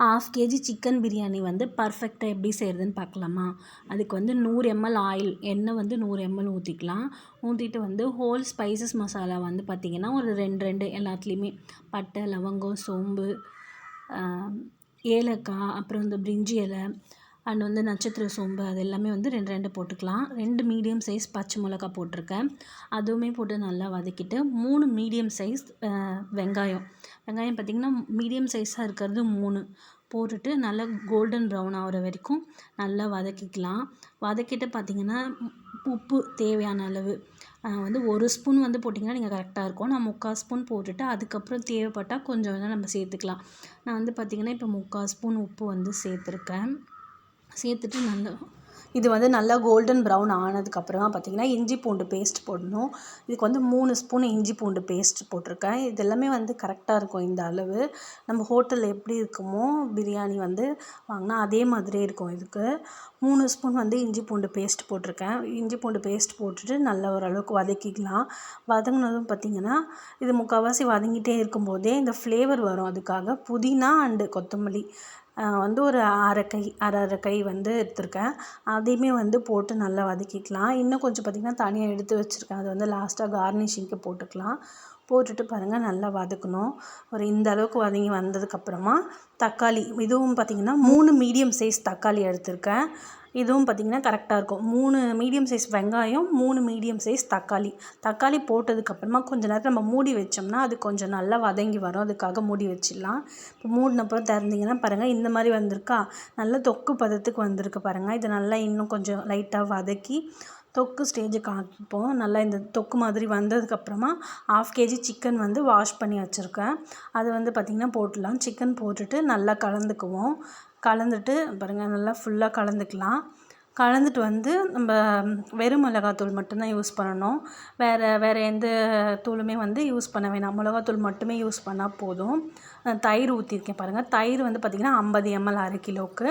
Of KG chicken biryani வந்து பர்ஃபெக்டாக எப்படி செய்கிறதுன்னு பார்க்கலாமா? அதுக்கு வந்து நூறு எம்எல் ஆயில் எண்ணெய் வந்து நூறு எம்எல் ஊற்றிக்கலாம் ஊற்றிட்டு வந்து ஹோல் ஸ்பைசஸ் மசாலா வந்து பார்த்திங்கன்னா ஒரு ரெண்டு ரெண்டு எல்லாத்துலேயுமே பட்டை லவங்கம் சோம்பு ஏலக்காய் அப்புறம் இந்த பிரிஞ்சி இலை அண்ட் வந்து நட்சத்திர சோம்பு அது எல்லாமே வந்து ரெண்டு ரெண்டு போட்டுக்கலாம். ரெண்டு மீடியம் சைஸ் பச்சை மிளகா போட்டிருக்கேன். அதுவுமே போட்டு நல்லா வதக்கிட்டு மூணு மீடியம் சைஸ் வெங்காயம். வெங்காயம் பார்த்திங்கன்னா மீடியம் சைஸாக இருக்கிறது மூணு. போட்டுட்டு நல்லா கோல்டன் ப்ரௌன் ஆகிற வரைக்கும் நல்லா வதக்கிக்கலாம். வதக்கிட்டு பார்த்திங்கன்னா உப்பு தேவையான அளவு வந்து ஒரு ஸ்பூன் வந்து போட்டிங்கன்னா நீங்கள் கரெக்டாக இருக்கும். நான் முக்கால் ஸ்பூன் போட்டுட்டு அதுக்கப்புறம் தேவைப்பட்டால் கொஞ்சம் வேணால் நம்ம சேர்த்துக்கலாம். நான் வந்து பார்த்திங்கன்னா இப்போ முக்கால் ஸ்பூன் உப்பு வந்து சேர்த்துருக்கேன். சேர்த்துட்டு நல்லா இது வந்து நல்லா கோல்டன் ப்ரௌன் ஆனதுக்கப்புறமா பார்த்திங்கன்னா இஞ்சி பூண்டு பேஸ்ட் போடணும். இதுக்கு வந்து மூணு ஸ்பூன் இஞ்சி பூண்டு பேஸ்ட் போட்டிருக்கேன். இது எல்லாமே வந்து கரெக்டாக இருக்கும் இந்த அளவு. நம்ம ஹோட்டலில் எப்படி இருக்குமோ பிரியாணி வந்து வாங்கினா அதே மாதிரியே இருக்கும் இதுக்கு. மூணு ஸ்பூன் வந்து இஞ்சி பூண்டு பேஸ்ட் போட்டிருக்கேன். இஞ்சி பூண்டு பேஸ்ட் போட்டுட்டு நல்லா ஓரளவுக்கு வதக்கிக்கலாம். வதங்கினதும் பார்த்திங்கன்னா இது முக்கால்வாசி வதங்கிட்டே இருக்கும்போதே இந்த ஃப்ளேவர் வரும். அதுக்காக புதினா அண்டு கொத்தமல்லி. வந்து ஒரு அரை கை அரை அரை கை வந்து எடுத்திருக்கேன். அதையுமே வந்து போட்டு நல்லா வதக்கிக்கலாம். இன்னும் கொஞ்சம் பார்த்திங்கன்னா தனியாக எடுத்து வச்சுருக்கேன். அது வந்து லாஸ்ட்டாக கார்னிஷிங்க்கு போட்டுக்கலாம். போட்டுட்டு பாருங்கள் நல்லா வதக்கணும். ஒரு இந்த அளவுக்கு வதங்கி வந்ததுக்கப்புறமா தக்காளி இதுவும் பார்த்திங்கன்னா மூணு மீடியம் சைஸ் தக்காளி எடுத்திருக்கேன். இதுவும் பார்த்திங்கன்னா கரெக்டாக இருக்கும். மூணு மீடியம் சைஸ் வெங்காயம் மூணு மீடியம் சைஸ் தக்காளி. தக்காளி போட்டதுக்கப்புறமா கொஞ்சம் நேரத்தில் நம்ம மூடி வச்சோம்னா அது கொஞ்சம் நல்லா வதங்கி வரும். அதுக்காக மூடி வச்சிடலாம். இப்போ மூடினப்புறம் திறந்திங்கன்னா பாருங்கள் இந்த மாதிரி வந்திருக்கா? நல்லா தொக்கு பதத்துக்கு வந்திருக்கு பாருங்கள் இதை நல்லா இன்னும் கொஞ்சம் லைட்டாக வதக்கி தொக்கு ஸ்டேஜுக்கு ஆக்கிப்போம். நல்லா இந்த தொக்கு மாதிரி வந்ததுக்கப்புறமா ஆஃப் கேஜி சிக்கன் வந்து வாஷ் பண்ணி வச்சுருக்கேன். அது வந்து பார்த்திங்கன்னா போட்டுடலாம். சிக்கன் போட்டுட்டு நல்லா கலந்துக்குவோம். கலந்துட்டு பாருங்கள் நல்லா ஃபுல்லாக கலந்துக்கலாம். கலந்துட்டு வந்து நம்ம வெறும் மிளகாத்தூள் மட்டும்தான் யூஸ் பண்ணணும். வேறு வேறு எந்த தூளுமே வந்து யூஸ் பண்ண வேணாம். மிளகாத்தூள் மட்டுமே யூஸ் பண்ணால் போதும். தயிர் ஊற்றிருக்கேன் பாருங்கள் தயிர் வந்து பார்த்திங்கன்னா ஐம்பது எம்எல் அரை கிலோவுக்கு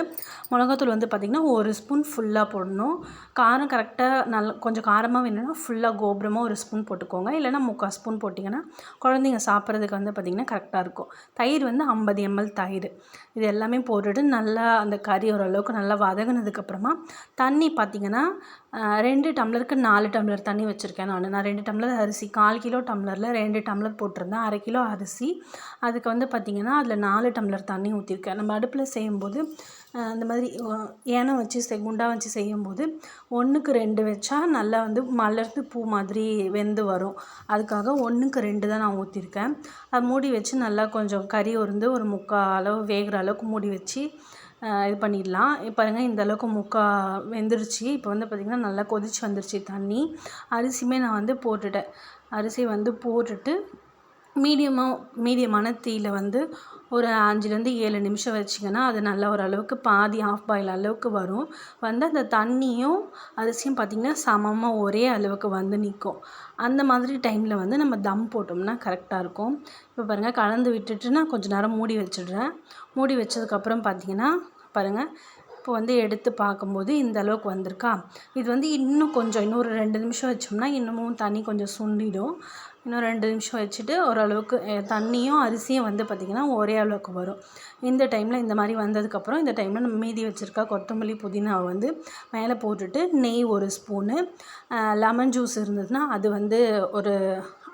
மிளகாத்தூள் வந்து பார்த்திங்கன்னா ஒரு ஸ்பூன் ஃபுல்லாக போடணும். காரம் கரெக்டாக நல்ல கொஞ்சம் காரமாக வேணும்னா ஃபுல்லாக கோபுரமாக ஒரு ஸ்பூன் போட்டுக்கோங்க. இல்லைனா முக்கால் ஸ்பூன் போட்டிங்கன்னா குழந்தைங்க சாப்பிட்றதுக்கு வந்து பார்த்திங்கன்னா கரெக்டாக இருக்கும். தயிர் வந்து ஐம்பது எம்எல் தயிர். இது எல்லாமே போட்டுட்டு நல்லா அந்த கறி ஓரளவுக்கு நல்லா வதங்கினதுக்கப்புறமா தண்ணி பார்த்திங்கன்னா ரெண்டு டம்ளருக்கு நாலு டம்ளர் தண்ணி வச்சுருக்கேன் நான். நான் ரெண்டு டம்ளர் அரிசி கால் கிலோ டம்ளரில் ரெண்டு டம்ளர் போட்டிருந்தேன் அரை கிலோ அரிசி. அதுக்கு வந்து பார்த்திங்கன்னா அதில் நாலு டம்ளர் தண்ணி ஊற்றிருக்கேன் நம்ம அடுப்பில் செய்யும்போது அந்த மாதிரி ஏனை வச்சு செய் குண்டா வச்சு செய்யும்போது ஒன்றுக்கு ரெண்டு வச்சா நல்லா வந்து மலர்ந்து பூ மாதிரி வெந்து வரும். அதுக்காக ஒன்றுக்கு ரெண்டு தான் நான் ஊற்றிருக்கேன் அது மூடி வச்சு நல்லா கொஞ்சம் கறி உருந்து ஒரு முக்கால் அளவு வேகிற அளவுக்கு மூடி வச்சு இது பண்ணிடலாம். பாருங்கள் இந்த அளவுக்கு முக்கால் வெந்துருச்சு. இப்போ வந்து பார்த்திங்கன்னா நல்லா கொதிச்சு வந்துருச்சு தண்ணி. அரிசியுமே நான் வந்து போட்டுட்டேன். அரிசி வந்து போட்டுட்டு மீடியமாக மீடியமான தீயில் வந்து ஒரு அஞ்சுலேருந்து ஏழு நிமிஷம் வச்சிங்கன்னா அது நல்லா ஓரளவுக்கு பாதி ஆஃப் பாயில் அளவுக்கு வரும். வந்து அந்த தண்ணியும் அரிசியும் பார்த்திங்கன்னா சமமாக ஒரே அளவுக்கு வந்து நிற்கும் அந்த மாதிரி டைமில் வந்து நம்ம தம் போட்டோம்னா கரெக்டாக இருக்கும். இப்போ பாருங்கள் கலந்து விட்டுட்டு நான் கொஞ்சம் நேரம் மூடி வச்சிடுறேன். மூடி வச்சதுக்கப்புறம் பார்த்திங்கன்னா பாருங்கள் இப்போ வந்து எடுத்து பார்க்கும்போது இந்த அளவுக்கு வந்திருக்கா? இது வந்து இன்னும் கொஞ்சம் இன்னொரு ரெண்டு நிமிஷம் வச்சோம்னா இன்னமும் தண்ணி கொஞ்சம் சுண்டிடும். இன்னும் ரெண்டு நிமிஷம் வச்சுட்டு ஓரளவுக்கு தண்ணியும் அரிசியும் வந்து பார்த்திங்கன்னா ஒரே அளவுக்கு வரும். இந்த டைமில் இந்த மாதிரி வந்ததுக்கப்புறம் இந்த டைமில் நம்ம மீதி வச்சுருக்க கொத்தமல்லி புதினாவை வந்து மேலே போட்டுட்டு நெய் ஒரு ஸ்பூனு லெமன் ஜூஸ் இருந்ததுன்னா அது வந்து ஒரு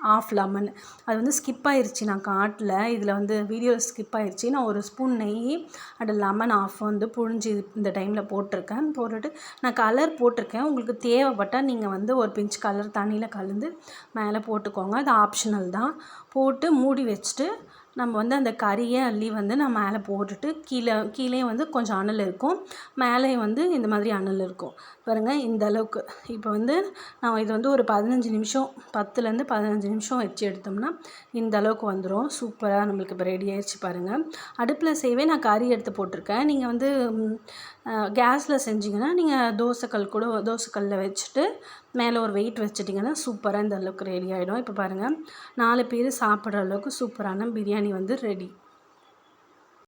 ஆஃப் லெமன். அது வந்து ஸ்கிப் ஆயிடுச்சு நான் காட்டில். இதில் வந்து வீடியோ ஸ்கிப் ஆயிடுச்சு நான் ஒரு ஸ்பூன் நெய் அண்ட் லெமன் ஆஃப் வந்து புழிஞ்சு இந்த டைமில் போட்டிருக்கேன். போட்டுட்டு நான் கலர் போட்டிருக்கேன். உங்களுக்கு தேவைப்பட்டால் நீங்கள் வந்து ஒரு பிஞ்ச் கலர் தண்ணியில் கலந்து மேலே போட்டுக்கோங்க. அது ஆப்ஷனல் தான். போட்டு மூடி வச்சுட்டு நம்ம வந்து அந்த கறியை அள்ளி வந்து நான் மேலே போட்டுட்டு கீழே கீழே வந்து கொஞ்சம் அனல் இருக்கும். மேலேயும் வந்து இந்த மாதிரி அனல் இருக்கும். பாருங்கள் இந்த அளவுக்கு. இப்போ வந்து நான் இது வந்து ஒரு பதினஞ்சு நிமிஷம் பத்துலேருந்து பதினஞ்சு நிமிஷம் வச்சு எடுத்தோம்னா இந்த அளவுக்கு வந்துடும் சூப்பராக நம்மளுக்கு இப்போ ரெடி ஆயிடுச்சு பாருங்கள் அடுப்பில் செய்வே நான் கறி எடுத்து போட்டிருக்கேன். நீங்கள் வந்து கேஸில் செஞ்சிங்கன்னா நீங்கள் தோசைக்கல் கூட தோசைக்கல்லில் வச்சுட்டு மேலே ஒரு வெயிட் வச்சிட்டிங்கன்னா சூப்பராக இந்த அளவுக்கு ரெடி ஆகிடும் இப்போ பாருங்கள் நாலு பேர் சாப்பிட்ற அளவுக்கு சூப்பரான பிரியாணி வந்து ரெடி